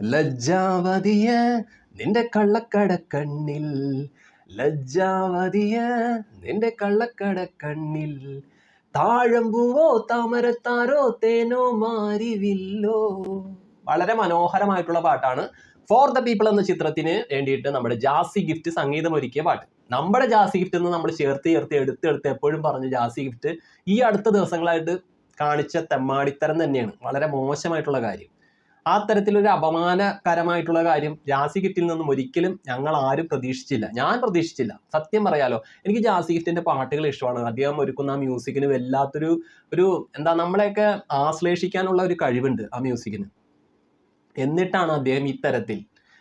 ലജ്ജാവതിയ നിന്റെ കള്ളക്കട കണ്ണിൽ ലജ്ജാവതിയ നിന്റെ കള്ളക്കട കണ്ണിൽ താഴമ്പൂവോ താമരത്താരോ തേനോ മാരിവില്ലോ. വളരെ മനോഹരമായിട്ടുള്ള പാട്ടാണ്. ഫോർ ദ പീപ്പിൾ എന്ന ചിത്രത്തിന് വേണ്ടിയിട്ട് നമ്മുടെ ജാസി ഗിഫ്റ്റ് സംഗീതം ഒരുക്കിയ പാട്ട്. നമ്മുടെ ജാസി ഗിഫ്റ്റ് എന്ന് നമ്മൾ ചേർത്ത് ചേർത്ത് എടുത്ത് എടുത്ത് എപ്പോഴും പറഞ്ഞു ജാസി ഗിഫ്റ്റ് ഈ അടുത്ത ദിവസങ്ങളായിട്ട് കാണിച്ച തെമ്മാടിത്തരം തന്നെയാണ്. വളരെ മോശമായിട്ടുള്ള കാര്യം. ആ തരത്തിലൊരു അപമാനകരമായിട്ടുള്ള കാര്യം ജാസി ഗിഫ്റ്റിൽ നിന്നും ഒരിക്കലും ഞങ്ങൾ ആരും പ്രതീക്ഷിച്ചില്ല. ഞാൻ പ്രതീക്ഷിച്ചില്ല. സത്യം പറയാലോ എനിക്ക് ജാസി ഗിഫ്റ്റിന്റെ പാട്ടുകൾ ഇഷ്ടമാണ്. അദ്ദേഹം ഒരുക്കുന്ന ആ മ്യൂസിക്കിന് വല്ലാത്തൊരു ഒരു എന്താ നമ്മളെയൊക്കെ ആശ്ലേഷിക്കാനുള്ള ഒരു കഴിവുണ്ട് ആ മ്യൂസിക്കിന്. എന്നിട്ടാണ് അദ്ദേഹം ഇത്തരത്തിൽ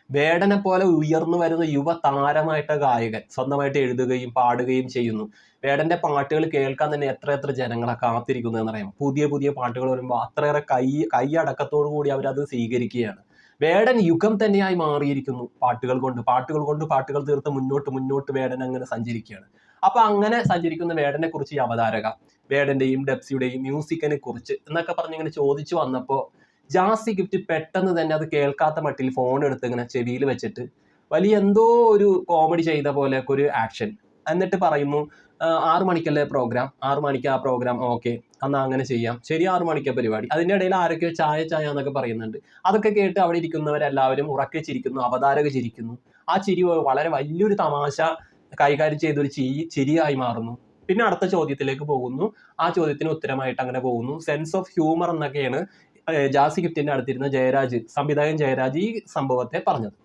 വേടനെ പോലെ ഉയർന്നു വരുന്ന യുവ താരമായിട്ട ഗായകൻ സ്വന്തമായിട്ട് എഴുതുകയും പാടുകയും ചെയ്യുന്നു. വേടന്റെ പാട്ടുകൾ കേൾക്കാൻ തന്നെ എത്ര എത്ര ജനങ്ങളെ കാത്തിരിക്കുന്നു എന്നറിയാം പുതിയ പുതിയ പാട്ടുകൾ വരുമ്പോൾ അത്രയേറെ കൈ കൈയടക്കത്തോടു കൂടി അവരത് സ്വീകരിക്കുകയാണ്. വേടൻ യുഗം തന്നെയായി മാറിയിരിക്കുന്നു പാട്ടുകൾ കൊണ്ട്. പാട്ടുകൾ കൊണ്ട് പാട്ടുകൾ തീർത്ത് മുന്നോട്ട് മുന്നോട്ട് വേടൻ അങ്ങനെ സഞ്ചരിക്കുകയാണ്. അപ്പൊ അങ്ങനെ സഞ്ചരിക്കുന്ന വേടനെ കുറിച്ച് ഈ അവതാരക വേടന്റെയും ഡെപ്സിയുടെയും മ്യൂസിക്കിനെ കുറിച്ച് എന്നൊക്കെ പറഞ്ഞ് ഇങ്ങനെ ചോദിച്ചു വന്നപ്പോൾ ജാസി ഗിഫ്റ്റ് പെട്ടെന്ന് തന്നെ അത് കേൾക്കാത്ത മട്ടിൽ ഫോൺ എടുത്ത് ഇങ്ങനെ ചെവിയിൽ വെച്ചിട്ട് വലിയ എന്തോ ഒരു കോമഡി ചെയ്ത പോലെ ഒരു ആക്ഷൻ എന്നിട്ട് പറയുന്നു "ആ, ആറ് മണിക്കല്ലേ പ്രോഗ്രാം ആറ് മണിക്ക് ആ പ്രോഗ്രാം ഓക്കെ എന്നാൽ അങ്ങനെ ചെയ്യാം. ശരി ആറ് മണിക്ക് പരിപാടി. അതിന്റെ ഇടയിൽ ആരൊക്കെയോ ചായ ചായ എന്നൊക്കെ പറയുന്നുണ്ട്. അതൊക്കെ കേട്ട് അവിടെ ഇരിക്കുന്നവരെല്ലാവരും ഉറക്കെ ചിരിക്കുന്നു അവതാരക ചിരിക്കുന്നു. ആ ചിരി വളരെ വലിയൊരു തമാശ കൈകാര്യം ചെയ്തൊരു ചിരി ചിരിയായി മാറുന്നു. പിന്നെ അടുത്ത ചോദ്യത്തിലേക്ക് പോകുന്നു. ആ ചോദ്യത്തിന് ഉത്തരമായിട്ട് അങ്ങനെ പോകുന്നു. സെൻസ് ഓഫ് ഹ്യൂമർ എന്നൊക്കെയാണ് ജാസി ഗിഫ്റ്റിന്റെ അടുത്തിരുന്ന ജയരാജ് സംവിധായകൻ ജയരാജ് ഈ സംഭവത്തെ പറഞ്ഞത്.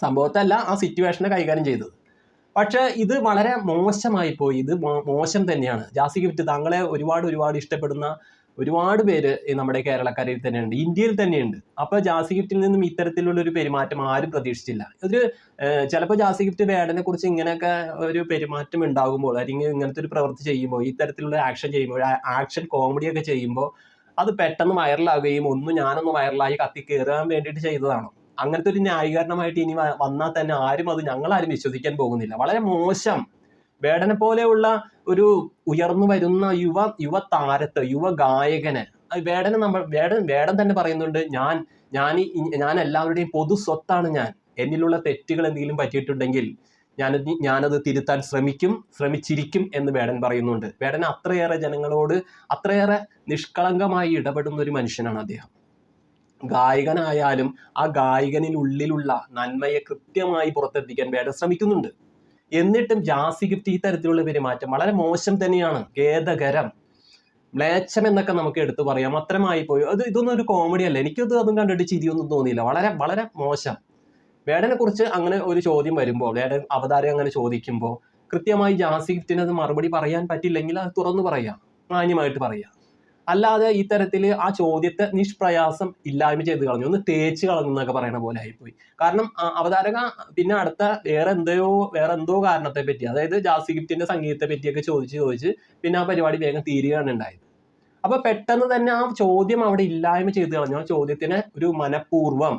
സംഭവത്തെ അല്ല ആ സിറ്റുവേഷനെ കൈകാര്യം ചെയ്തത്. പക്ഷേ ഇത് വളരെ മോശമായി പോയി. ഇത് മോശം തന്നെയാണ്. ജാസി ഗിഫ്റ്റ് താങ്കളെ ഒരുപാട് ഒരുപാട് ഇഷ്ടപ്പെടുന്ന ഒരുപാട് പേര് നമ്മുടെ കേരളക്കരയിൽ തന്നെയുണ്ട്. ഇന്ത്യയിൽ തന്നെയുണ്ട്. അപ്പൊ ജാസി ഗിഫ്റ്റിൽ നിന്നും ഇത്തരത്തിലുള്ള ഒരു പെരുമാറ്റം ആരും പ്രതീക്ഷിച്ചില്ല. ഒരു ചിലപ്പോൾ ജാസി ഗിഫ്റ്റ് വേടനെ കുറിച്ച് ഇങ്ങനെയൊക്കെ ഒരു പെരുമാറ്റം ഉണ്ടാകുമ്പോൾ അല്ലെങ്കിൽ ഇങ്ങനത്തെ ഒരു പ്രവൃത്തി ചെയ്യുമ്പോൾ ഇത്തരത്തിലുള്ള ആക്ഷൻ ചെയ്യുമ്പോൾ ആക്ഷൻ കോമഡിയൊക്കെ ചെയ്യുമ്പോൾ അത് പെട്ടെന്ന് വൈറലാകുകയും ഒന്നും ഞാനൊന്ന് വൈറലായി കത്തി കയറാൻ വേണ്ടിയിട്ട് ചെയ്തതാണോ? അങ്ങനത്തെ ഒരു ന്യായീകരണമായിട്ട് ഇനി വന്നാൽ തന്നെ ആരും അത് ഞങ്ങളാരും വിശ്വസിക്കാൻ പോകുന്നില്ല. വളരെ മോശം. വേടനെ പോലെയുള്ള ഒരു ഉയർന്നു വരുന്ന യുവ യുവ താരത്ത് യുവ ഗായകന് വേടനെ നമ്മൾ വേടൻ വേടൻ തന്നെ പറയുന്നുണ്ട് ഞാൻ ഞാൻ ഞാൻ എല്ലാവരുടെയും പൊതു സ്വത്താണ് ഞാൻ. എന്നിലുള്ള തെറ്റുകൾ എന്തെങ്കിലും പറ്റിയിട്ടുണ്ടെങ്കിൽ ഞാനത് ഞാനത് തിരുത്താൻ ശ്രമിക്കും ശ്രമിച്ചിരിക്കും എന്ന് വേടൻ പറയുന്നുണ്ട്. വേടൻ അത്രയേറെ ജനങ്ങളോട് അത്രയേറെ നിഷ്കളങ്കമായി ഇടപെടുന്ന ഒരു മനുഷ്യനാണ് അദ്ദേഹം. ഗായകനായാലും ആ ഗായകനിൽ ഉള്ളിലുള്ള നന്മയെ കൃത്യമായി പുറത്തെത്തിക്കാൻ വേടൻ ശ്രമിക്കുന്നുണ്ട്. എന്നിട്ടും ജാസി ഗിഫ്റ്റ് ഈ തരത്തിലുള്ള പെരുമാറ്റം വളരെ മോശം തന്നെയാണ്. ഖേദകരം. മ്ലേച്ഛം എന്നൊക്കെ നമുക്ക് എടുത്തു പറയാം. അത്രമായി പോയി അത് ഇതൊന്നും ഒരു കോമഡി അല്ല. എനിക്കത് അതും കണ്ടിട്ട് ചിരിയൊന്നും തോന്നിയില്ല. വളരെ വളരെ മോശം. വേടനെ കുറിച്ച് അങ്ങനെ ഒരു ചോദ്യം വരുമ്പോൾ വേടൻ അവതാരം അങ്ങനെ ചോദിക്കുമ്പോൾ കൃത്യമായി ജാസി ഗിഫ്റ്റിന് അത് മറുപടി പറയാൻ പറ്റില്ലെങ്കിൽ അത് തുറന്നു പറയാം മാന്യമായിട്ട് പറയാം. അല്ലാതെ ഈ തരത്തിൽ ആ ചോദ്യത്തെ നിഷ്പ്രയാസം ഇല്ലായ്മ ചെയ്ത് കളഞ്ഞു. ഒന്ന് തേച്ച് കളഞ്ഞു എന്നൊക്കെ പറയണ പോലെ ആയിപ്പോയി. കാരണം അവതാരക പിന്നെ അടുത്ത വേറെ എന്തോ വേറെ എന്തോ കാരണത്തെ പറ്റി അതായത് ജാസി ഗിഫ്റ്റിന്റെ സംഗീതത്തെ പറ്റിയൊക്കെ ചോദിച്ച് ചോദിച്ച് പിന്നെ ആ പരിപാടി വേഗം തീരുകയാണ് ഉണ്ടായത് അപ്പൊ പെട്ടെന്ന് തന്നെ ആ ചോദ്യം അവിടെ ഇല്ലായ്മ ചെയ്ത് കളഞ്ഞു. ആ ചോദ്യത്തിനെ ഒരു മനഃപൂർവം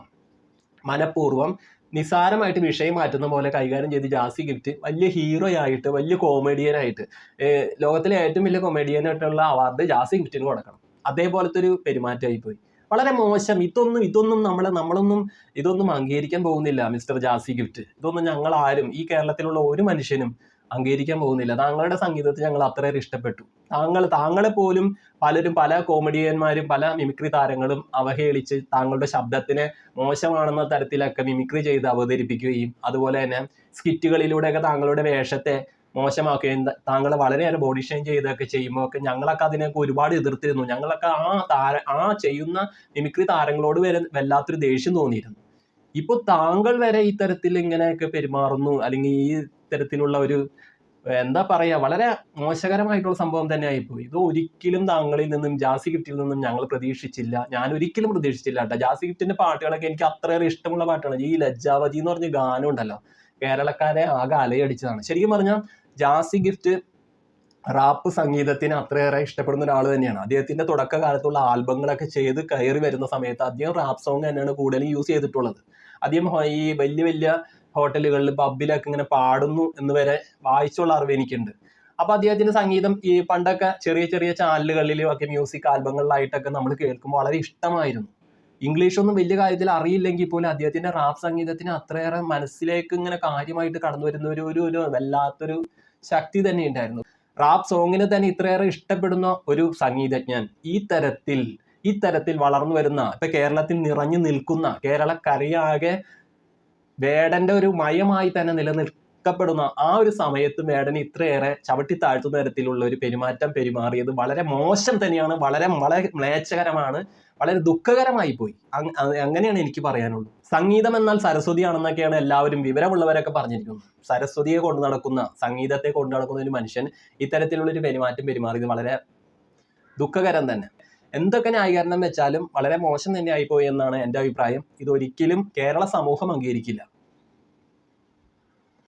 മനഃപൂർവം നിസാരമായിട്ട് വിഷയം മാറ്റുന്ന പോലെ കൈകാര്യം ചെയ്ത് ജാസി ഗിഫ്റ്റ് വലിയ ഹീറോ ആയിട്ട് വലിയ കോമഡിയൻ ആയിട്ട് ലോകത്തിലെ ഏറ്റവും വലിയ കോമഡിയൻ ആയിട്ടുള്ള അവാർഡ് ജാസി ഗിഫ്റ്റിന് കൊടുക്കണം. അതേപോലത്തെ ഒരു പെരുമാറ്റമായി പോയി. വളരെ മോശം. ഇതൊന്നും ഇതൊന്നും നമ്മൾ നമ്മളൊന്നും ഇതൊന്നും അംഗീകരിക്കാൻ പോകുന്നില്ല മിസ്റ്റർ ജാസി ഗിഫ്റ്റ് ഇതൊന്നും ഞങ്ങൾ ആരും ഈ കേരളത്തിലുള്ള ഒരു മനുഷ്യനും അംഗീകരിക്കാൻ പോകുന്നില്ല. താങ്കളുടെ സംഗീതത്തെ ഞങ്ങൾ അത്രയേറെ ഇഷ്ടപ്പെട്ടു. താങ്കൾ താങ്കളെ പോലും പലരും പല കോമഡിയന്മാരും പല മിമിക്രി താരങ്ങളും അവഹേളിച്ച് താങ്കളുടെ ശബ്ദത്തിനെ മോശമാണെന്ന തരത്തിലൊക്കെ മിമിക്രി ചെയ്ത് അവതരിപ്പിക്കുകയും അതുപോലെ തന്നെ സ്കിറ്റുകളിലൂടെയൊക്കെ താങ്കളുടെ വേഷത്തെ മോശമാക്കുകയും താങ്കൾ വളരെയേറെ ബോഡി ഷെയിം ചെയ്തൊക്കെ ചെയ്യുമ്പോൾ ഒക്കെ ഞങ്ങളൊക്കെ അതിനൊക്കെ ഒരുപാട് എതിർത്തിരുന്നു. ഞങ്ങളൊക്കെ ആ താര ആ ചെയ്യുന്ന മിമിക്രി താരങ്ങളോട് വരെ വല്ലാത്തൊരു ദേഷ്യം തോന്നിയിരുന്നു. ഇപ്പോൾ താങ്കൾ വരെ ഇത്തരത്തിൽ ഇങ്ങനെയൊക്കെ പെരുമാറുന്നു അല്ലെങ്കിൽ ഈ തരത്തിലുള്ള ഒരു എന്താ പറയാ വളരെ മോശകരമായിട്ടുള്ള സംഭവം തന്നെ ആയിപ്പോയി ഇത് ഒരിക്കലും താങ്കളിൽ നിന്നും ജാസി ഗിഫ്റ്റിൽ നിന്നും ഞങ്ങൾ പ്രതീക്ഷിച്ചില്ല. ഞാൻ ഒരിക്കലും പ്രതീക്ഷിച്ചില്ല കേട്ടോ. ജാസി ഗിഫ്റ്റിന്റെ പാട്ടുകളൊക്കെ എനിക്ക് അത്രയേറെ ഇഷ്ടമുള്ള പാട്ടാണ്. ഈ ലജ്ജാവതി എന്ന് പറഞ്ഞ ഗാനം ഉണ്ടല്ലോ കേരളക്കാരെ ആകെ അലയടിച്ചതാണ്. ശരിക്കും പറഞ്ഞാൽ ജാസി ഗിഫ്റ്റ് റാപ്പ് സംഗീതത്തിന് അത്രയേറെ ഇഷ്ടപ്പെടുന്ന ഒരാൾ തന്നെയാണ്. അദ്ദേഹത്തിന്റെ തുടക്കകാലത്തുള്ള ആൽബങ്ങളൊക്കെ ചെയ്ത് കയറി വരുന്ന സമയത്ത് അദ്ദേഹം റാപ്പ് സോങ് തന്നെയാണ് കൂടുതലും യൂസ് ചെയ്തിട്ടുള്ളത്. അദ്ദേഹം ഈ വലിയ വലിയ ഹോട്ടലുകളിൽ പബ്ബിലൊക്കെ ഇങ്ങനെ പാടുന്നു എന്ന് വരെ വായിച്ചുള്ള അറിവ് എനിക്കുണ്ട്. അപ്പൊ അദ്ദേഹത്തിന്റെ സംഗീതം ഈ പണ്ടൊക്കെ ചെറിയ ചെറിയ ചാനലുകളിലും ഒക്കെ മ്യൂസിക് ആൽബങ്ങളിലായിട്ടൊക്കെ നമ്മൾ കേൾക്കുമ്പോൾ വളരെ ഇഷ്ടമായിരുന്നു. ഇംഗ്ലീഷൊന്നും വലിയ കാര്യത്തിൽ അറിയില്ലെങ്കിൽ പോലും അദ്ദേഹത്തിന്റെ റാപ്പ് സംഗീതത്തിന് അത്രയേറെ മനസ്സിലേക്ക് ഇങ്ങനെ കാര്യമായിട്ട് കടന്നു വരുന്ന ഒരു ഒരു ഒരു വല്ലാത്തൊരു ശക്തി തന്നെ ഉണ്ടായിരുന്നു. റാപ്പ് സോങ്ങിനെ തന്നെ ഇത്രയേറെ ഇഷ്ടപ്പെടുന്ന ഒരു സംഗീതജ്ഞൻ ഈ തരത്തിൽ ഈ തരത്തിൽ വളർന്നു വരുന്ന ഇപ്പൊ കേരളത്തിൽ നിറഞ്ഞു നിൽക്കുന്ന കേരളക്കരയാകെ വേടന്റെ ഒരു മയമായി തന്നെ നിലനിൽക്കപ്പെടുന്ന ആ ഒരു സമയത്ത് വേടൻ ഇത്രയേറെ ചവിട്ടി താഴ്ത്തുന്ന തരത്തിലുള്ള ഒരു പെരുമാറ്റം പെരുമാറിയത് വളരെ മോശം തന്നെയാണ് വളരെ വളരെ മ്ലേച്ഛകരമാണ് വളരെ ദുഃഖകരമായി പോയി. അങ്ങനെയാണ് എനിക്ക് പറയാനുള്ളത്. സംഗീതം എന്നാൽ സരസ്വതിയാണെന്നൊക്കെയാണ് എല്ലാവരും വിവരമുള്ളവരൊക്കെ പറഞ്ഞിരിക്കുന്നത്. സരസ്വതിയെ കൊണ്ട് നടക്കുന്ന സംഗീതത്തെ കൊണ്ട് നടക്കുന്ന ഒരു മനുഷ്യൻ ഇത്തരത്തിലുള്ള ഒരു പെരുമാറ്റം പെരുമാറിയത് വളരെ ദുഃഖകരം തന്നെ. എന്തൊക്കെ ന്യായീകരണം വെച്ചാലും വളരെ മോശം തന്നെ ആയിപ്പോയി എന്നാണ് എന്റെ അഭിപ്രായം. ഇതൊരിക്കലും കേരള സമൂഹം അംഗീകരിക്കില്ല.